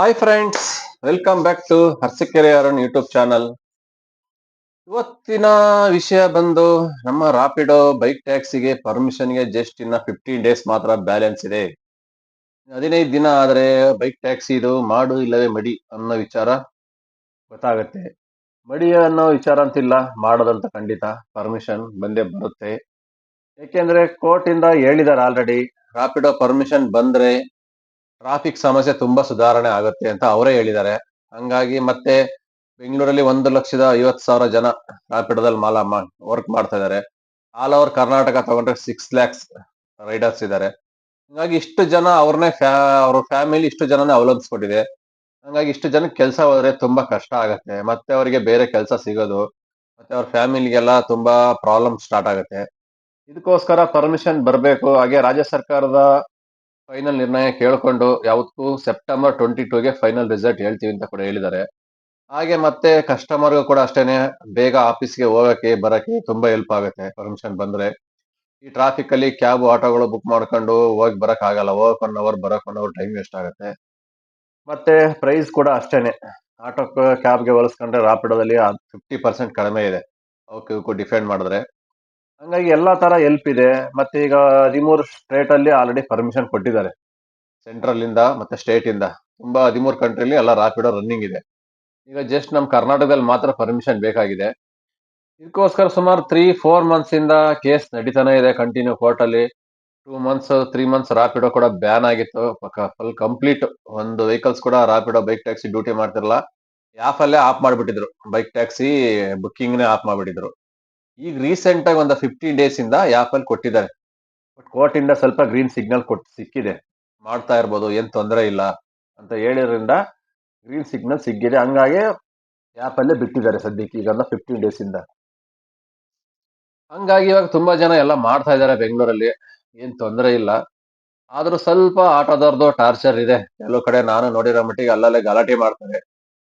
Hi friends welcome back to Harsikere Arun YouTube channel ಇವತ್ತಿನ ವಿಷಯ ಬಂದು ನಮ್ಮ ರಾಪಿಡೋ ಬೈಕ್ ಟ್ಯಾಕ್ಸಿಗೆ ಪರ್ಮಿಷನ್ಗೆ ಜಸ್ಟ್ ಇನ್ನ ಫಿಫ್ಟೀನ್ ಡೇಸ್ ಮಾತ್ರ ಬ್ಯಾಲೆನ್ಸ್ ಇದೆ. ಹದಿನೈದು ದಿನ ಆದರೆ ಬೈಕ್ ಟ್ಯಾಕ್ಸಿ ಇದು ಮಾಡು ಇಲ್ಲವೇ ಮಡಿ ಅನ್ನೋ ವಿಚಾರ ಗೊತ್ತಾಗತ್ತೆ. ಮಡಿ ಅನ್ನೋ ವಿಚಾರ ಅಂತಿಲ್ಲ, ಮಾಡೋದಂತ ಖಂಡಿತ ಪರ್ಮಿಷನ್ ಬಂದೇ ಬರುತ್ತೆ. ಏಕೆಂದ್ರೆ ಕೋರ್ಟ್ ಇಂದ ಹೇಳಿದಾರೆ ಆಲ್ರೆಡಿ ರಾಪಿಡೋ ಪರ್ಮಿಷನ್ ಬಂದ್ರೆ ಟ್ರಾಫಿಕ್ ಸಮಸ್ಯೆ ತುಂಬಾ ಸುಧಾರಣೆ ಆಗುತ್ತೆ ಅಂತ ಅವರೇ ಹೇಳಿದ್ದಾರೆ. ಹಂಗಾಗಿ ಮತ್ತೆ ಬೆಂಗಳೂರಲ್ಲಿ ಒಂದು ಲಕ್ಷದ ಐವತ್ ಸಾವಿರ ಜನ ರಾಪಿಡೋದಲ್ಲಿ ಮಾಲ ವರ್ಕ್ ಮಾಡ್ತಾ ಇದ್ದಾರೆ. ಆಲ್ ಓವರ್ ಕರ್ನಾಟಕ ತಗೊಂಡ್ರೆ ಸಿಕ್ಸ್ ಲ್ಯಾಕ್ಸ್ ರೈಡರ್ಸ್ ಇದ್ದಾರೆ. ಹಂಗಾಗಿ ಇಷ್ಟು ಜನ ಅವ್ರನ್ನೇ ಫ್ಯಾ, ಅವ್ರ ಫ್ಯಾಮಿಲಿ ಇಷ್ಟು ಜನನೇ ಅವಲಂಬಿಸ್ಕೊಂಡಿದೆ ಹಂಗಾಗಿ ಇಷ್ಟು ಜನಕ್ಕೆ ಕೆಲಸ ಹೋದ್ರೆ ತುಂಬಾ ಕಷ್ಟ ಆಗುತ್ತೆ. ಮತ್ತೆ ಅವರಿಗೆ ಬೇರೆ ಕೆಲಸ ಸಿಗೋದು, ಮತ್ತೆ ಅವ್ರ ಫ್ಯಾಮಿಲಿಗೆಲ್ಲ ತುಂಬಾ ಪ್ರಾಬ್ಲಮ್ ಸ್ಟಾರ್ಟ್ ಆಗುತ್ತೆ. ಇದಕ್ಕೋಸ್ಕರ ಪರ್ಮಿಷನ್ ಬರಬೇಕು. ಹಾಗೆ ರಾಜ್ಯ ಸರ್ಕಾರದ ಫೈನಲ್ ನಿರ್ಣಯ ಕೇಳಿಕೊಂಡು ಯಾವತ್ತೂ ಸೆಪ್ಟೆಂಬರ್ ಟ್ವೆಂಟಿ ಟೂಗೆ ಫೈನಲ್ ರಿಸಲ್ಟ್ ಹೇಳ್ತೀವಿ ಅಂತ ಕೂಡ ಹೇಳಿದ್ದಾರೆ. ಹಾಗೆ ಮತ್ತೆ ಕಸ್ಟಮರ್ಗೂ ಕೂಡ ಅಷ್ಟೇನೆ ಬೇಗ ಆಫೀಸ್ಗೆ ಹೋಗಕ್ಕೆ, ಬರೋಕ್ಕೆ ತುಂಬಾ ಹೆಲ್ಪ್ ಆಗುತ್ತೆ ಪರ್ಮಿಷನ್ ಬಂದ್ರೆ. ಈ ಟ್ರಾಫಿಕ್ ಅಲ್ಲಿ ಕ್ಯಾಬ್ ಆಟೋಗಳು ಬುಕ್ ಮಾಡ್ಕೊಂಡು ಹೋಗಿ ಬರಕ್ ಆಗಲ್ಲ ಹೋಗಕ್ ಒನ್ ಅವರ್ ಬರಕ್ ಒನ್ ಅವರ್ ಟೈಮ್ ವೇಸ್ಟ್ ಆಗುತ್ತೆ. ಮತ್ತೆ ಪ್ರೈಸ್ ಕೂಡ ಅಷ್ಟೇನೆ. ಆಟೋ ಕ್ಯಾಬ್ಗೆ ಹೋಲಿಸ್ಕೊಂಡ್ರೆ ರಾಪಿಡೋದಲ್ಲಿ ಫಿಫ್ಟಿ ಪರ್ಸೆಂಟ್ ಕಡಿಮೆ ಇದೆ. ಅವಕ್ಕೆ ಡಿಫೆಂಡ್ ಮಾಡಿದ್ರೆ. ಹಂಗಾಗಿ ಎಲ್ಲಾ ತರ ಹೆಲ್ಪ್ ಇದೆ. ಮತ್ತೆ ಈಗ ಹದಿಮೂರು ಸ್ಟೇಟ್ ಅಲ್ಲಿ ಆಲ್ರೆಡಿ ಪರ್ಮಿಷನ್ ಕೊಟ್ಟಿದ್ದಾರೆ. ಸೆಂಟ್ರಲ್ ಇಂದ ಮತ್ತೆ ಸ್ಟೇಟ್ ಇಂದ. ತುಂಬಾ ಹದಿಮೂರು ಕಂಟ್ರಿಲಿ ಎಲ್ಲ ರಾಪಿಡೋ ರನ್ನಿಂಗ್ ಇದೆ. ಈಗ ಜಸ್ಟ್ ನಮ್ ಕರ್ನಾಟಕದಲ್ಲಿ ಮಾತ್ರ ಪರ್ಮಿಷನ್ ಬೇಕಾಗಿದೆ. ಇದಕ್ಕೋಸ್ಕರ ಸುಮಾರು ತ್ರೀ ಫೋರ್ ಮಂತ್ಸ್ ಇಂದ ಕೇಸ್ ನಡೀತಾನೆ ಇದೆ ಕಂಟಿನ್ಯೂ ಕೋರ್ಟ್ ಅಲ್ಲಿ. Two months three months Rapido ಕೂಡ ಬ್ಯಾನ್ ಆಗಿತ್ತು. ಫುಲ್ ಕಂಪ್ಲೀಟ್ ಒಂದು ವೆಹಿಕಲ್ಸ್ ಕೂಡ ರಾಪಿಡೋ ಬೈಕ್ ಟ್ಯಾಕ್ಸಿ ಡ್ಯೂಟಿ ಮಾಡ್ತಿರಲ್ಲ ಆಫ್ ಅಲ್ಲೇ ಆಫ್ ಮಾಡ್ಬಿಟ್ಟಿದ್ರು. ಬೈಕ್ ಟ್ಯಾಕ್ಸಿ ಬುಕ್ಕಿಂಗ್ನೇ ಆಫ್ ಮಾಡ್ಬಿಟ್ಟಿದ್ರು. ಈಗ ರೀಸೆಂಟ್ ಆಗಿ ಒಂದು ಫಿಫ್ಟೀನ್ ಡೇಸ್ ಇಂದ ಆಪ್ ಅಲ್ಲಿ ಕೊಟ್ಟಿದ್ದಾರೆ. ಬಟ್ ಕೋರ್ಟ್ ಇಂದ ಸ್ವಲ್ಪ ಗ್ರೀನ್ ಸಿಗ್ನಲ್ ಕೊಟ್ಟು ಸಿಕ್ಕಿದೆ. ಮಾಡ್ತಾ ಇರ್ಬೋದು, ಏನ್ ತೊಂದರೆ ಇಲ್ಲ ಅಂತ ಹೇಳಿದ್ರಿಂದ ಗ್ರೀನ್ ಸಿಗ್ನಲ್ ಸಿಕ್ಕಿದೆ. ಹಂಗಾಗಿ ಅಲ್ಲೇ ಬಿಟ್ಟಿದ್ದಾರೆ ಸದ್ಯಕ್ಕೆ ಈಗ ಫಿಫ್ಟೀನ್ ಡೇಸ್ ಇಂದ. ಹಂಗಾಗಿ ಇವಾಗ ತುಂಬಾ ಜನ ಎಲ್ಲ ಮಾಡ್ತಾ ಇದ್ದಾರೆ ಬೆಂಗಳೂರಲ್ಲಿ, ಏನ್ ತೊಂದರೆ ಇಲ್ಲ. ಆದ್ರೂ ಸ್ವಲ್ಪ ಆಟೋದವ್ರದ್ದು ಟಾರ್ಚರ್ ಇದೆ. ಕೆಲವು ಕಡೆ ನಾನು ನೋಡಿರೋ ಮಟ್ಟಿಗೆ ಅಲ್ಲಲ್ಲೇ ಗಲಾಟೆ ಮಾಡ್ತಾರೆ.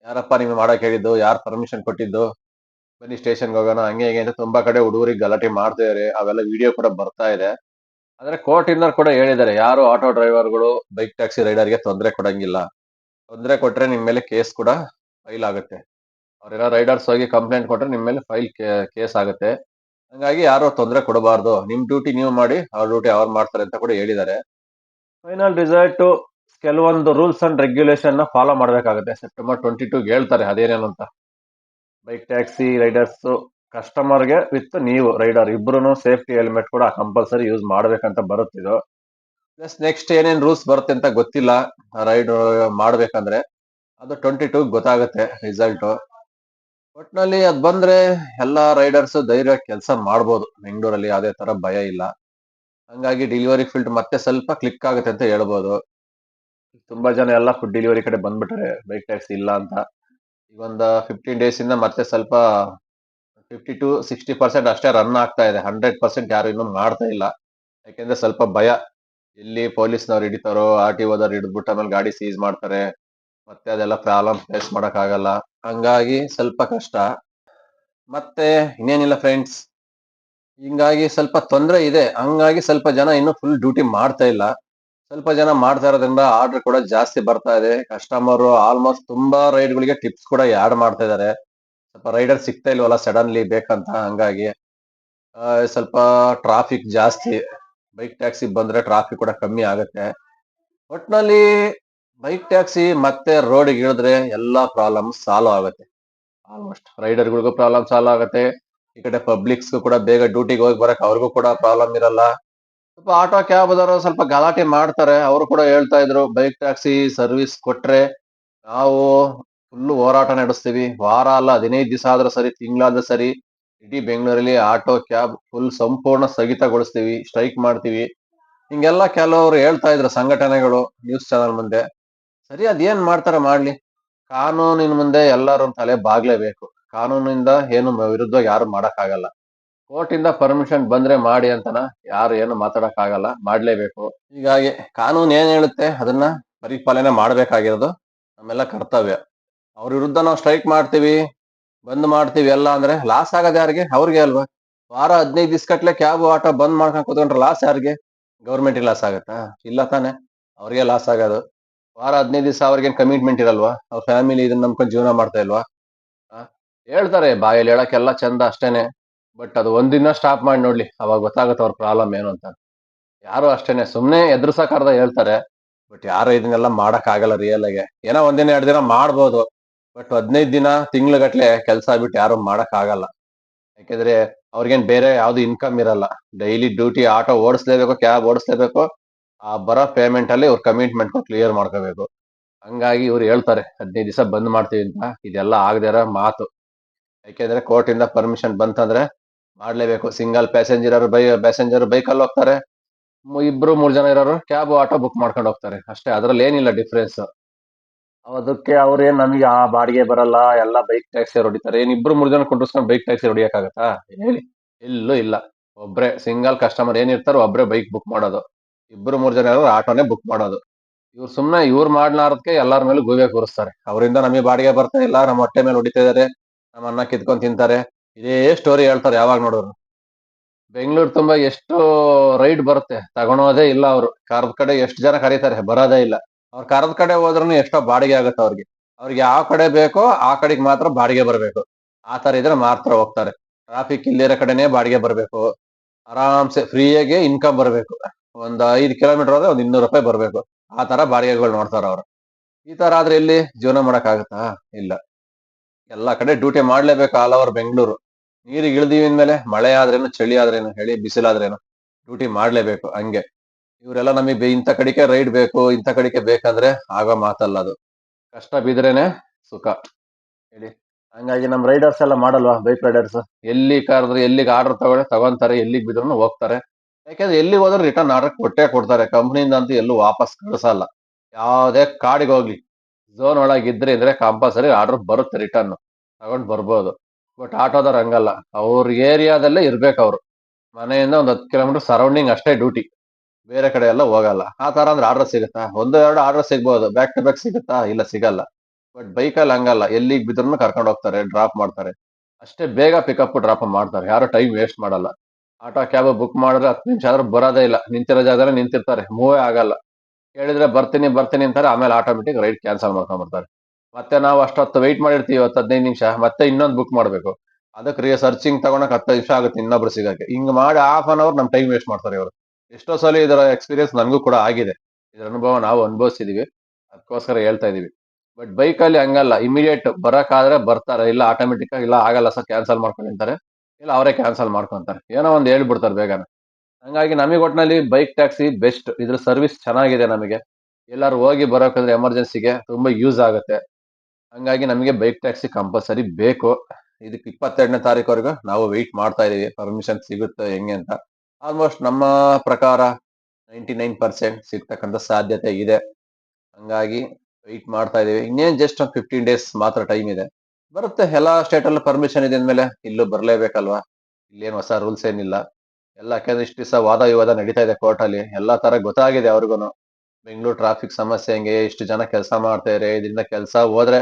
ಯಾರಪ್ಪ ನಿಮ್ಗೆ ಮಾಡಕ್ ಹೇಳಿದ್ದು? ಯಾರು ಪರ್ಮಿಷನ್ ಕೊಟ್ಟಿದ್ದು? ಬನ್ನಿ ಸ್ಟೇಷನ್ಗೆ ಹೋಗೋಣ. ಹಂಗೆ ಹೀಗೆ ಅಂತ ತುಂಬಾ ಕಡೆ ಹುಡುಗರಿಗೆ ಗಲಾಟೆ ಮಾಡ್ತಾ ಇದಾರೆ. ಅವೆಲ್ಲ ವಿಡಿಯೋ ಕೂಡ ಬರ್ತಾ ಇದೆ. ಆದ್ರೆ ಕೋರ್ಟ್ ಇಂದ ಕೂಡ ಹೇಳಿದ್ದಾರೆ. ಯಾರು ಆಟೋ ಡ್ರೈವರ್ಗಳು ಬೈಕ್ ಟ್ಯಾಕ್ಸಿ ರೈಡರ್ಗೆ ತೊಂದರೆ ಕೊಡಂಗಿಲ್ಲ. ತೊಂದರೆ ಕೊಟ್ರೆ ನಿಮ್ ಮೇಲೆ ಕೇಸ್ ಕೂಡ ಫೈಲ್ ಆಗುತ್ತೆ. ಅವ್ರೇನೋ ರೈಡರ್ಸ್ ಹೋಗಿ ಕಂಪ್ಲೇಂಟ್ ಕೊಟ್ರೆ ನಿಮ್ ಮೇಲೆ ಫೈಲ್ ಕೇಸ್ ಆಗುತ್ತೆ. ಹಂಗಾಗಿ ಯಾರು ತೊಂದರೆ ಕೊಡಬಾರ್ದು. ನಿಮ್ ಡ್ಯೂಟಿ ನೀವು ಮಾಡಿ, ಅವ್ರ ಡ್ಯೂಟಿ ಅವ್ರು ಮಾಡ್ತಾರೆ ಅಂತ ಕೂಡ ಹೇಳಿದ್ದಾರೆ. ಫೈನಲ್ ರಿಸಲ್ಟ್ ಕೆಲವೊಂದು ರೂಲ್ಸ್ ಅಂಡ್ ರೆಗ್ಯುಲೇಷನ್ ಫಾಲೋ ಮಾಡಬೇಕಾಗುತ್ತೆ. ಸೆಪ್ಟೆಂಬರ್ ಟ್ವೆಂಟಿ ಟೂ ಹೇಳ್ತಾರೆ ಅದೇನೇನು ಅಂತ. ಬೈಕ್ ಟ್ಯಾಕ್ಸಿ ರೈಡರ್ಸ್ ಕಸ್ಟಮರ್ಗೆ ವಿತ್ ನೀವು ರೈಡರ್ ಇಬ್ರು ಸೇಫ್ಟಿ ಹೆಲ್ಮೆಟ್ ಕೂಡ ಕಂಪಲ್ಸರಿ ಯೂಸ್ ಮಾಡ್ಬೇಕಂತ ಬರುತ್ತಿದ್ದು ಪ್ಲಸ್ ನೆಕ್ಸ್ಟ್ ಏನೇನ್ ರೂಲ್ಸ್ ಬರುತ್ತೆ ಅಂತ ಗೊತ್ತಿಲ್ಲ ರೈಡ್ ಮಾಡ್ಬೇಕಂದ್ರೆ, ಅದು ಟ್ವೆಂಟಿ ಟೂ ಗೊತ್ತಾಗುತ್ತೆ ರಿಸಲ್ಟ್ ಒಟ್ನಲ್ಲಿ ಅದ್ ಬಂದ್ರೆ ಎಲ್ಲಾ ರೈಡರ್ಸ್ ಧೈರ್ಯ ಕೆಲಸ ಮಾಡ್ಬೋದು, ಬೆಂಗಳೂರಲ್ಲಿ ಯಾವುದೇ ತರ ಭಯ ಇಲ್ಲ. ಹಂಗಾಗಿ ಡೆಲಿವರಿ ಫೀಲ್ಡ್ ಮತ್ತೆ ಸ್ವಲ್ಪ ಕ್ಲಿಕ್ ಆಗುತ್ತೆ ಅಂತ ಹೇಳ್ಬೋದು. ತುಂಬಾ ಜನ ಎಲ್ಲ ಫುಡ್ ಡೆಲಿವರಿ ಕಡೆ ಬಂದ್ಬಿಟ್ರೆ ಬೈಕ್ ಟ್ಯಾಕ್ಸಿ ಇಲ್ಲ ಅಂತ. ಒಂದು ಫಿಫ್ಟೀನ್ ಡೇಸ್ ಇಂದ ಮತ್ತೆ ಸ್ವಲ್ಪ ಫಿಫ್ಟಿ ಟು ಸಿಕ್ಸ್ಟಿ ಪರ್ಸೆಂಟ್ ಅಷ್ಟೇ ರನ್ ಆಗ್ತಾ ಇದೆ. ಹಂಡ್ರೆಡ್ ಪರ್ಸೆಂಟ್ ಯಾರು ಇನ್ನೂ ಮಾಡ್ತಾ ಇಲ್ಲ. ಯಾಕೆಂದ್ರೆ ಸ್ವಲ್ಪ ಭಯ. ಎಲ್ಲಿ ಪೊಲೀಸ್ನವ್ರು ಹಿಡಿತಾರೋ, ಆರ್ ಟಿ ಓದವ್ರು ಹಿಡಿದ್ಬಿಟ್ಟು ಆಮೇಲೆ ಗಾಡಿ ಸೀಸ್ ಮಾಡ್ತಾರೆ. ಮತ್ತೆ ಅದೆಲ್ಲ ಪ್ರಾಬ್ಲಮ್ ಫೇಸ್ ಮಾಡೋಕ್ಕಾಗಲ್ಲ. ಹಂಗಾಗಿ ಸ್ವಲ್ಪ ಕಷ್ಟ. ಮತ್ತೆ ಇನ್ನೇನಿಲ್ಲ ಫ್ರೆಂಡ್ಸ್ ಹಿಂಗಾಗಿ ಸ್ವಲ್ಪ ತೊಂದರೆ ಇದೆ. ಹಂಗಾಗಿ ಸ್ವಲ್ಪ ಜನ ಇನ್ನೂ ಫುಲ್ ಡ್ಯೂಟಿ ಮಾಡ್ತಾ ಇಲ್ಲ. ಸ್ವಲ್ಪ ಜನ ಮಾಡ್ತಾ ಇರೋದ್ರಿಂದ ಆರ್ಡರ್ ಕೂಡ ಜಾಸ್ತಿ ಬರ್ತಾ ಇದೆ. ಕಸ್ಟಮರ್ ಆಲ್ಮೋಸ್ಟ್ ತುಂಬಾ ರೈಡ್ ಗಳಿಗೆ ಟಿಪ್ಸ್ ಕೂಡ ಆಡ್ ಮಾಡ್ತಾ ಇದ್ದಾರೆ. ಸ್ವಲ್ಪ ರೈಡರ್ ಸಿಗ್ತಾ ಇಲ್ವಲ್ಲ ಸಡನ್ಲಿ ಬೇಕಂತ ಹಂಗಾಗಿ ಸ್ವಲ್ಪ ಟ್ರಾಫಿಕ್ ಜಾಸ್ತಿ ಬೈಕ್ ಟ್ಯಾಕ್ಸಿ ಬಂದ್ರೆ ಟ್ರಾಫಿಕ್ ಕೂಡ ಕಮ್ಮಿ ಆಗುತ್ತೆ. ಒಟ್ನಲ್ಲಿ ಬೈಕ್ ಟ್ಯಾಕ್ಸಿ ಮತ್ತೆ ರೋಡ್ ಇಳಿದ್ರೆ ಎಲ್ಲಾ ಪ್ರಾಬ್ಲಮ್ ಸಾಲ್ವ್ ಆಗುತ್ತೆ. ಆಲ್ಮೋಸ್ಟ್ ರೈಡರ್ಗಳಿಗೂ ಪ್ರಾಬ್ಲಮ್ ಸಾಲ್ವ್ ಆಗುತ್ತೆ. ಈ ಕಡೆ ಪಬ್ಲಿಕ್ಸ್ ಕೂಡ ಬೇಗ ಡ್ಯೂಟಿಗೆ ಹೋಗಿ ಬರಕ್ ಅವ್ರಿಗೂ ಕೂಡ ಪ್ರಾಬ್ಲಮ್ ಇರಲ್ಲ. ಸ್ವಲ್ಪ ಆಟೋ ಕ್ಯಾಬ್ ಅದವರು ಸ್ವಲ್ಪ ಗಲಾಟೆ ಮಾಡ್ತಾರೆ. ಅವರು ಕೂಡ ಹೇಳ್ತಾ ಇದ್ರು, ಬೈಕ್ ಟ್ಯಾಕ್ಸಿ ಸರ್ವಿಸ್ ಕೊಟ್ರೆ ನಾವು ಫುಲ್ ಹೋರಾಟ ನಡೆಸ್ತೀವಿ. ವಾರ ಅಲ್ಲ, ಹದಿನೈದು ದಿವಸ ಆದ್ರೂ ಸರಿ, ತಿಂಗಳಾದ್ರೂ ಸರಿ, ಇಡೀ ಬೆಂಗಳೂರಲ್ಲಿ ಆಟೋ ಕ್ಯಾಬ್ ಫುಲ್ ಸಂಪೂರ್ಣ ಸ್ಥಗಿತಗೊಳಿಸ್ತೀವಿ, ಸ್ಟ್ರೈಕ್ ಮಾಡ್ತೀವಿ. ಹಿಂಗೆಲ್ಲ ಕೆಲವರು ಹೇಳ್ತಾ ಇದ್ರು ಸಂಘಟನೆಗಳು ನ್ಯೂಸ್ ಚಾನಲ್ ಮುಂದೆ. ಸರಿ, ಅದೇನ್ ಮಾಡ್ತಾರೆ ಮಾಡ್ಲಿ. ಕಾನೂನಿನ ಮುಂದೆ ಎಲ್ಲರೂ ತಲೆ ಬಾಗ್ಲೇಬೇಕು. ಕಾನೂನಿಂದ ಏನು ವಿರುದ್ಧ ಯಾರು ಮಾಡಕ್ ಆಗಲ್ಲ ಕೋರ್ಟ್ ಇಂದ ಪರ್ಮಿಷನ್ ಬಂದ್ರೆ ಮಾಡಿ ಅಂತನ ಯಾರು ಏನು ಮಾತಾಡಕ್ ಆಗಲ್ಲ ಮಾಡ್ಲೇಬೇಕು. ಹೀಗಾಗಿ ಕಾನೂನು ಏನ್ ಹೇಳುತ್ತೆ, ಅದನ್ನ ಪರಿಪಾಲನೆ ಮಾಡ್ಬೇಕಾಗಿರೋದು ನಮ್ಮೆಲ್ಲ ಕರ್ತವ್ಯ. ಅವ್ರ ವಿರುದ್ಧ ನಾವು ಸ್ಟ್ರೈಕ್ ಮಾಡ್ತೀವಿ, ಬಂದ್ ಮಾಡ್ತೀವಿ ಎಲ್ಲ ಅಂದ್ರೆ ಲಾಸ್ ಆಗೋದು ಯಾರಿಗೆ? ಅವ್ರಿಗೆ ಅಲ್ವಾ? ವಾರ ಹದಿನೈದು ದಿಸ್ಕಟ್ಲೆ ಕ್ಯಾಬ್, ಆಟೋ ಬಂದ್ ಮಾಡ್ಕೊಂಡ್ ಕೂತ್ಕೊಂಡ್ರೆ ಲಾಸ್ ಯಾರಿಗೆ? ಗೌರ್ಮೆಂಟ್ ಲಾಸ್ ಆಗತ್ತಾ? ಇಲ್ಲ ತಾನೆ, ಅವ್ರಿಗೆ ಲಾಸ್ ಆಗೋದು. ವಾರ ಹದಿನೈದು ದಿವಸ ಅವ್ರಿಗೇನು ಕಮಿಟ್ಮೆಂಟ್ ಇರಲ್ವಾ? ಅವ್ರ ಫ್ಯಾಮಿಲಿ ಇದನ್ನ ನಂಬ್ಕೊಂಡು ಜೀವನ ಮಾಡ್ತಾ ಇಲ್ವಾ? ಹೇಳ್ತಾರೆ ಬಾಯಲ್ಲಿ ಹೇಳಕ್ಕೆಲ್ಲ ಚಂದ ಅಷ್ಟೇನೆ. ಬಟ್ ಅದು ಒಂದಿನ ಸ್ಟಾಪ್ ಮಾಡಿ ನೋಡ್ಲಿ, ಅವಾಗ ಗೊತ್ತಾಗುತ್ತೆ ಅವ್ರ ಪ್ರಾಬ್ಲಮ್ ಏನು ಅಂತ. ಯಾರು ಅಷ್ಟೇನೆ ಸುಮ್ಮನೆ ಎದುರ್ಸಕಾರ್ದ ಹೇಳ್ತಾರೆ ಬಟ್ ಯಾರು ಇದನ್ನೆಲ್ಲ ಮಾಡೋಕ್ಕಾಗಲ್ಲ ರಿಯಲ್ ಆಗಿ. ಏನೋ ಒಂದಿನ, ಎರಡು ದಿನ ಮಾಡ್ಬೋದು ಬಟ್ ಹದಿನೈದು ದಿನ, ತಿಂಗ್ಳುಗಟ್ಲೆ ಕೆಲಸ ಬಿಟ್ಟು ಯಾರು ಮಾಡೋಕ್ಕಾಗಲ್ಲ. ಯಾಕೆಂದ್ರೆ ಅವ್ರಿಗೇನ್ ಬೇರೆ ಯಾವ್ದು ಇನ್ಕಮ್ ಇರಲ್ಲ. ಡೈಲಿ ಡ್ಯೂಟಿ ಆಟೋ ಓಡಿಸ್ಲೇಬೇಕು ಕ್ಯಾಬ್ ಓಡಿಸ್ಲೇಬೇಕು, ಆ ಬರೋ ಪೇಮೆಂಟ್ ಅಲ್ಲಿ ಇವ್ರ ಕಮಿಟ್ಮೆಂಟ್ ಕ್ಲಿಯರ್ ಮಾಡ್ಕೋಬೇಕು. ಹಂಗಾಗಿ ಇವ್ರು ಹೇಳ್ತಾರೆ, ಹದಿನೈದು ದಿವಸ ಬಂದ್ ಮಾಡ್ತೀವಿ ಅಂತ. ಇದೆಲ್ಲ ಆಗದೆ ಇರೋ ಮಾತು. ಯಾಕೆಂದ್ರೆ ಕೋರ್ಟ್ ಇಂದ ಪರ್ಮಿಷನ್ ಬಂತಂದ್ರೆ ಮಾಡ್ಲೇಬೇಕು. ಸಿಂಗಲ್ ಪ್ಯಾಸೆಂಜರ್ ಬೈ ಪ್ಯಾಸೆಂಜರ್ ಬೈಕಲ್ಲಿ ಹೋಗ್ತಾರೆ. ಇಬ್ರು, ಮೂರು ಜನ ಇರೋರು ಕ್ಯಾಬ್ ಆಟೋ ಬುಕ್ ಮಾಡ್ಕೊಂಡು ಹೋಗ್ತಾರೆ. ಅಷ್ಟೇ, ಅದ್ರಲ್ಲಿ ಏನಿಲ್ಲ ಡಿಫ್ರೆನ್ಸ್ ಅದಕ್ಕೆ ಅವ್ರೇನ್ ನಮಗೆ, ಆ, ಬಾಡಿಗೆ ಬರಲ್ಲ, ಎಲ್ಲ ಬೈಕ್ ಟ್ಯಾಕ್ಸಿ ಹೊಡಿತಾರೆ. ಏನ್ ಇಬ್ರು, ಮೂರು ಜನ ಕುಂಡ್ರಿಸ್ಕೊಂಡು ಬೈಕ್ ಟ್ಯಾಕ್ಸಿ ಹೊಡಿಯಕ್ಕಾಗತ್ತಾ? ಹೇಳಿ. ಎಲ್ಲೂ ಇಲ್ಲ. ಒಬ್ರೆ ಸಿಂಗಲ್ ಕಸ್ಟಮರ್ ಏನಿರ್ತಾರೋ ಒಬ್ರೆ ಬೈಕ್ ಬುಕ್ ಮಾಡೋದು. ಇಬ್ರು, ಮೂರು ಜನ ಇರೋರು ಆಟೋನೇ ಬುಕ್ ಮಾಡೋದು. ಇವ್ರು ಸುಮ್ಮನೆ ಇವ್ರು ಮಾಡ್ಲಾರದಕ್ಕೆ ಎಲ್ಲರ ಮೇಲೆ ಗೂಬೆ ಕೂರಿಸ್ತಾರೆ. ಅವರಿಂದ ನಮಗೆ ಬಾಡಿಗೆ ಬರ್ತಾ ಇಲ್ಲ, ನಮ್ಮ ಹೊಟ್ಟೆ ಮೇಲೆ ಹೊಡಿತಾ ಇದಾರೆ, ನಮ್ಮ ಅನ್ನ ಕಿತ್ಕೊಂಡ್ ತಿಂತಾರೆ. ಇದೇ ಸ್ಟೋರಿ ಹೇಳ್ತಾರೆ ಯಾವಾಗ ನೋಡೋರು. ಬೆಂಗಳೂರು ತುಂಬಾ ಎಷ್ಟು ರೈಡ್ ಬರುತ್ತೆ, ತಗೊಳೋದೇ ಇಲ್ಲ ಅವರು. ಕಾರದ ಕಡೆ ಎಷ್ಟು ಜನ ಕರೀತಾರೆ, ಬರೋದೇ ಇಲ್ಲ. ಅವ್ರು ಕಾರದ ಕಡೆ ಹೋದ್ರೂ ಎಷ್ಟೋ ಬಾಡಿಗೆ ಆಗುತ್ತೆ ಅವ್ರಿಗೆ. ಅವ್ರಿಗೆ ಯಾವ ಕಡೆ ಬೇಕೋ ಆ ಕಡೆಗೆ ಮಾತ್ರ ಬಾಡಿಗೆ ಬರಬೇಕು. ಆ ತರ ಇದ್ರೆ ಮಾತ್ರ ಹೋಗ್ತಾರೆ. ಟ್ರಾಫಿಕ್ ಇಲ್ಲಿರೋ ಕಡೆನೇ ಬಾಡಿಗೆ ಬರಬೇಕು. ಆರಾಮ್ಸೆ ಫ್ರೀಯಾಗಿ ಇನ್ಕಮ್ ಬರಬೇಕು. ಒಂದ್ ಐದು ಕಿಲೋಮೀಟರ್ ಆದ್ರೆ ಒಂದ್ ಇನ್ನೂರು ರೂಪಾಯಿ ಬರಬೇಕು. ಆ ತರ ಬಾಡಿಗೆಗಳು ನೋಡ್ತಾರ ಅವ್ರು. ಈ ತರ ಆದ್ರೆ ಇಲ್ಲಿ ಜೀವನ ಮಾಡಕ್ ಇಲ್ಲ. ಎಲ್ಲಾ ಕಡೆ ಡ್ಯೂಟಿ ಮಾಡ್ಲೇಬೇಕು ಆಲ್ ಓವರ್ ಬೆಂಗಳೂರು. ನೀರಿಗೆ ಇಳಿದೀವಿ ಅಂದ್ಮೇಲೆ ಮಳೆ ಆದ್ರೇನು, ಚಳಿ ಆದ್ರೇನು, ಹೇಳಿ ಬಿಸಿಲಾದ್ರೇನು ಡ್ಯೂಟಿ ಮಾಡ್ಲೇಬೇಕು ಹಂಗೆ. ಇವರೆಲ್ಲ ನಮಗೆ ಇಂಥ ಕಡೆಗೆ ರೈಡ್ ಬೇಕು, ಇಂಥ ಕಡೆಗೆ ಬೇಕಂದ್ರೆ ಆಗೋ ಮಾತಲ್ಲ ಅದು. ಕಷ್ಟ ಬಿದ್ರೇನೆ ಸುಖ. ಹೇಳಿ. ಹಂಗಾಗಿ ನಮ್ಮ ರೈಡರ್ಸ್ ಎಲ್ಲ ಮಾಡಲ್ವಾ ಬೈಕ್ ರೈಡರ್ಸ್ ಎಲ್ಲಿ ಕರೆದ್ರೆ ಎಲ್ಲಿಗೆ ಆರ್ಡರ್ ತಗೊಂಡ್ರೆ ತಗೊಂತಾರೆ, ಎಲ್ಲಿಗೆ ಬಿದ್ರು ಹೋಗ್ತಾರೆ. ಯಾಕೆಂದ್ರೆ ಎಲ್ಲಿಗೆ ಹೋದ್ರೆ ರಿಟರ್ನ್ ಆರ್ಡರ್ ಕೊಟ್ಟೆ ಕೊಡ್ತಾರೆ ಕಂಪ್ನಿಯಿಂದ ಅಂತೂ ಎಲ್ಲೂ ವಾಪಸ್ ಕಳಿಸಲ್ಲ. ಯಾವುದೇ ಕಾಡಿಗೆ ಹೋಗ್ಲಿ ಝೋನ್ ಒಳಗಿದ್ರೆ ಇದ್ರೆ ಕಂಪಲ್ಸರಿ ಆರ್ಡರ್ ಬರುತ್ತೆ ರಿಟರ್ನ್ ತಗೊಂಡು ಬರ್ಬೋದು. ಬಟ್ ಆಟೋದವ್ರು ಹಂಗಲ್ಲ. ಅವ್ರ ಏರಿಯಾದಲ್ಲೇ ಇರ್ಬೇಕು ಅವರು. ಮನೆಯಿಂದ ಒಂದ್ ಹತ್ತು ಕಿಲೋಮೀಟರ್ ಸರೌಂಡಿಂಗ್ ಅಷ್ಟೇ ಡ್ಯೂಟಿ ಬೇರೆ ಕಡೆ ಎಲ್ಲ ಹೋಗಲ್ಲ. ಆ ಥರ ಅಂದ್ರೆ ಆರ್ಡರ್ ಸಿಗುತ್ತಾ? ಒಂದು, ಎರಡು ಆರ್ಡರ್ ಸಿಗ್ಬೋದು. ಬ್ಯಾಕ್ ಟು ಬ್ಯಾಕ್ ಸಿಗುತ್ತಾ? ಇಲ್ಲ, ಸಿಗಲ್ಲ. ಬಟ್ ಬೈಕಲ್ಲಿ ಹಂಗಲ್ಲ. ಎಲ್ಲಿಗೆ ಬಿದ್ರು ಕರ್ಕೊಂಡು ಹೋಗ್ತಾರೆ ಡ್ರಾಪ್ ಮಾಡ್ತಾರೆ. ಅಷ್ಟೇ ಬೇಗ ಪಿಕಪ್ ಡ್ರಾಪ್ ಮಾಡ್ತಾರೆ. ಯಾರು ಟೈಮ್ ವೇಸ್ಟ್ ಮಾಡಲ್ಲ. ಆಟೋ ಕ್ಯಾಬ್ ಬುಕ್ ಮಾಡಿದ್ರೆ ಹತ್ತು ನಿಮಿಷ ಆದ್ರೂ ಬರೋದೇ ಇಲ್ಲ. ನಿಂತಿರೋ ಜಾಗದಲ್ಲಿ ನಿಂತಿರ್ತಾರೆ. ಮೂವೇ ಆಗಲ್ಲ. ಹೇಳಿದ್ರೆ ಬರ್ತೀನಿ ಬರ್ತೀನಿ ಅಂತಾರೆ. ಆಮೇಲೆ ಆಟೋಮೆಟಿಕ್ ರೈಡ್ ಕ್ಯಾನ್ಸಲ್ ಮಾಡ್ಕೊಂಡ್ಬರ್ತಾರೆ ಮತ್ತೆ ನಾವು ಅಷ್ಟೊತ್ತು ವೆಯ್ಟ್ ಮಾಡಿರ್ತೀವಿ ಇವತ್ತು ಹದಿನೈದು ನಿಮಿಷ, ಮತ್ತೆ ಇನ್ನೊಂದು ಬುಕ್ ಮಾಡಬೇಕು. ಅದಕ್ಕೆ ರೀ ಸರ್ಚಿಂಗ್ ತಗೊಳಕ್ ಹತ್ತು ನಿಮಿಷ ಆಗುತ್ತೆ ಇನ್ನೊಬ್ರು ಸಿಗಕ್ಕೆ. ಹಿಂಗ್ ಮಾಡಿ ಹಾಫ್ ಅನ್ ಅವರ್ ನಮ್ಮ ಟೈಮ್ ವೇಸ್ಟ್ ಮಾಡ್ತಾರೆ ಇವರು. ಎಷ್ಟೋ ಸಲ ಇದರ ಎಕ್ಸ್ಪೀರಿಯನ್ಸ್ ನನಗೂ ಕೂಡ ಆಗಿದೆ. ಇದರ ಅನುಭವ ನಾವು ಅನುಭವಿಸಿದೀವಿ. ಅದಕ್ಕೋಸ್ಕರ ಹೇಳ್ತಾ ಇದೀವಿ. ಬಟ್ ಬೈಕಲ್ಲಿ ಹಂಗಲ್ಲ ಇಮಿಡಿಯೇಟ್ ಬರಕಾದ್ರೆ ಬರ್ತಾರೆ. ಇಲ್ಲ ಆಟೋಮೆಟಿಕ್ ಇಲ್ಲ ಆಗಲ್ಲ, ಸರ್ ಕ್ಯಾನ್ಸಲ್ ಮಾಡ್ಕೊಂಡಿರ್ತಾರೆ ಇಲ್ಲ ಅವರೇ ಕ್ಯಾನ್ಸಲ್ ಮಾಡ್ಕೊಂತಾರೆ. ಏನೋ ಒಂದು ಹೇಳ್ಬಿಡ್ತಾರೆ ಬೇಗನೆ. ಹಂಗಾಗಿ ನಮಗೆ ಒಟ್ಟಿನಲ್ಲಿ ಬೈಕ್ ಟ್ಯಾಕ್ಸಿ ಬೆಸ್ಟ್ ಇದ್ರ ಸರ್ವಿಸ್ ಚೆನ್ನಾಗಿದೆ ನಮಗೆ. ಎಲ್ಲರೂ ಹೋಗಿ ಬರೋಕಂದ್ರೆ ಎಮರ್ಜೆನ್ಸಿಗೆ ತುಂಬಾ ಯೂಸ್ ಆಗುತ್ತೆ. ಹಂಗಾಗಿ ನಮಗೆ ಬೈಕ್ ಟ್ಯಾಕ್ಸಿ ಕಂಪಲ್ಸರಿ ಬೇಕು. ಇದಕ್ಕೆ ಇಪ್ಪತ್ತೆರಡನೇ ತಾರೀಕುವರೆಗೂ ನಾವು ವೆಯ್ಟ್ ಮಾಡ್ತಾ ಇದೀವಿ. ಪರ್ಮಿಷನ್ ಸಿಗುತ್ತೆ ಹೆಂಗೆ ಅಂತ. ಆಲ್ಮೋಸ್ಟ್ ನಮ್ಮ ಪ್ರಕಾರ ನೈಂಟಿ ನೈನ್ ಪರ್ಸೆಂಟ್ ಸಿಗ್ತಕ್ಕಂಥ ಸಾಧ್ಯತೆ ಇದೆ. ಹಂಗಾಗಿ ವೆಯ್ಟ್ ಮಾಡ್ತಾ ಇದೀವಿ. ಇನ್ನೇನು ಜಸ್ಟ್ ಒಂದು ಫಿಫ್ಟೀನ್ ಡೇಸ್ ಮಾತ್ರ ಟೈಮ್ ಇದೆ. ಬರುತ್ತೆ, ಎಲ್ಲ ಸ್ಟೇಟ್ ಅಲ್ಲೂ ಪರ್ಮಿಷನ್ ಇದೆ ಅಂದ್ಮೇಲೆ ಇಲ್ಲೂ ಬರಲೇಬೇಕಲ್ವಾ? ಇಲ್ಲೇನು ಹೊಸ ರೂಲ್ಸ್ ಏನಿಲ್ಲ. ಎಲ್ಲ ಯಾಕಂದ್ರೆ ಇಷ್ಟು ದಿವಸ ವಾದ ವಿವಾದ ನಡೀತಾ ಇದೆ ಕೋರ್ಟ್ ಅಲ್ಲಿ. ಥರ ಗೊತ್ತಾಗಿದೆ ಅವ್ರಿಗೂ ಬೆಂಗಳೂರು ಟ್ರಾಫಿಕ್ ಸಮಸ್ಯೆ ಹೆಂಗೆ, ಇಷ್ಟು ಜನ ಕೆಲಸ ಮಾಡ್ತಾರೆ ಇದರಿಂದ ಕೆಲಸ ಹೋದ್ರೆ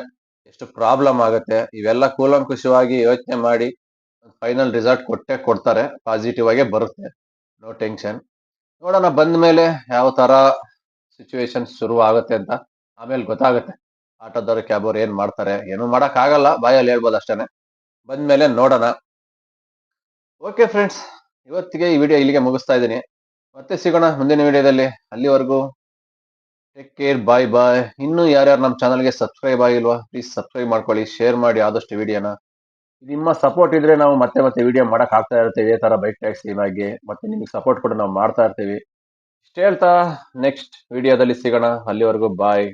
ಎಷ್ಟು ಪ್ರಾಬ್ಲಮ್ ಆಗುತ್ತೆ, ಇವೆಲ್ಲ ಕೂಲಂಕುಷವಾಗಿ ಯೋಚನೆ ಮಾಡಿ ಫೈನಲ್ ರಿಸಲ್ಟ್ ಕೊಟ್ಟೆ ಕೊಡ್ತಾರೆ ಪಾಸಿಟಿವ್ ಆಗೇ ಬರುತ್ತೆ ನೋ ಟೆನ್ಷನ್ ನೋಡೋಣ ಬಂದ ಮೇಲೆ ಯಾವ ತರ ಸಿಚುವೇಶನ್ ಶುರು ಆಗುತ್ತೆ ಅಂತ, ಆಮೇಲೆ ಗೊತ್ತಾಗುತ್ತೆ, ಆಟೋದವ್ರು ಕ್ಯಾಬ್ ಏನು ಮಾಡ್ತಾರೆ, ಏನು ಮಾಡೋಕ್ಕಾಗಲ್ಲ ಬಾಯಲ್ಲಿ ಹೇಳ್ಬೋದು ಅಷ್ಟೇನೆ. ಬಂದ್ಮೇಲೆ ನೋಡೋಣ. ಓಕೆ ಫ್ರೆಂಡ್ಸ್ ಇವತ್ತಿಗೆ ಈ ವಿಡಿಯೋ ಇಲ್ಲಿಗೆ ಮುಗಿಸ್ತಾ ಇದ್ದೀನಿ. ಮತ್ತೆ ಸಿಗೋಣ ಮುಂದಿನ ವಿಡಿಯೋದಲ್ಲಿ ಅಲ್ಲಿವರೆಗೂ ಟೇಕ್ ಕೇರ್ ಬಾಯ್ ಬಾಯ್ ಇನ್ನೂ ಯಾರ್ಯಾರು ನಮ್ಮ ಚಾನಲ್ಗೆ ಸಬ್ಸ್ಕ್ರೈಬ್ ಆಗಿಲ್ವಾ ಪ್ಲೀಸ್ ಸಬ್ಸ್ಕ್ರೈಬ್ ಮಾಡ್ಕೊಳ್ಳಿ ಶೇರ್ ಮಾಡಿ ಆದಷ್ಟು ವಿಡಿಯೋನ ನಿಮ್ಮ ಸಪೋರ್ಟ್ ಇದ್ರೆ ನಾವು ಮತ್ತೆ ಮತ್ತೆ ವಿಡಿಯೋ ಮಾಡಕ್ ಆಗ್ತಾ ಇರ್ತೇವೆ ತರ ಬೈಕ್ ಟ್ಯಾಕ್ಸಿ ಬಗ್ಗೆ ಮತ್ತೆ ನಿಮಗೆ ಸಪೋರ್ಟ್ ಕೂಡ ನಾವು ಮಾಡ್ತಾ ಇರ್ತೀವಿ. ಇಷ್ಟ ಹೇಳ್ತಾ ನೆಕ್ಸ್ಟ್ ವಿಡಿಯೋದಲ್ಲಿ ಸಿಗೋಣ. ಅಲ್ಲಿವರೆಗೂ ಬಾಯ್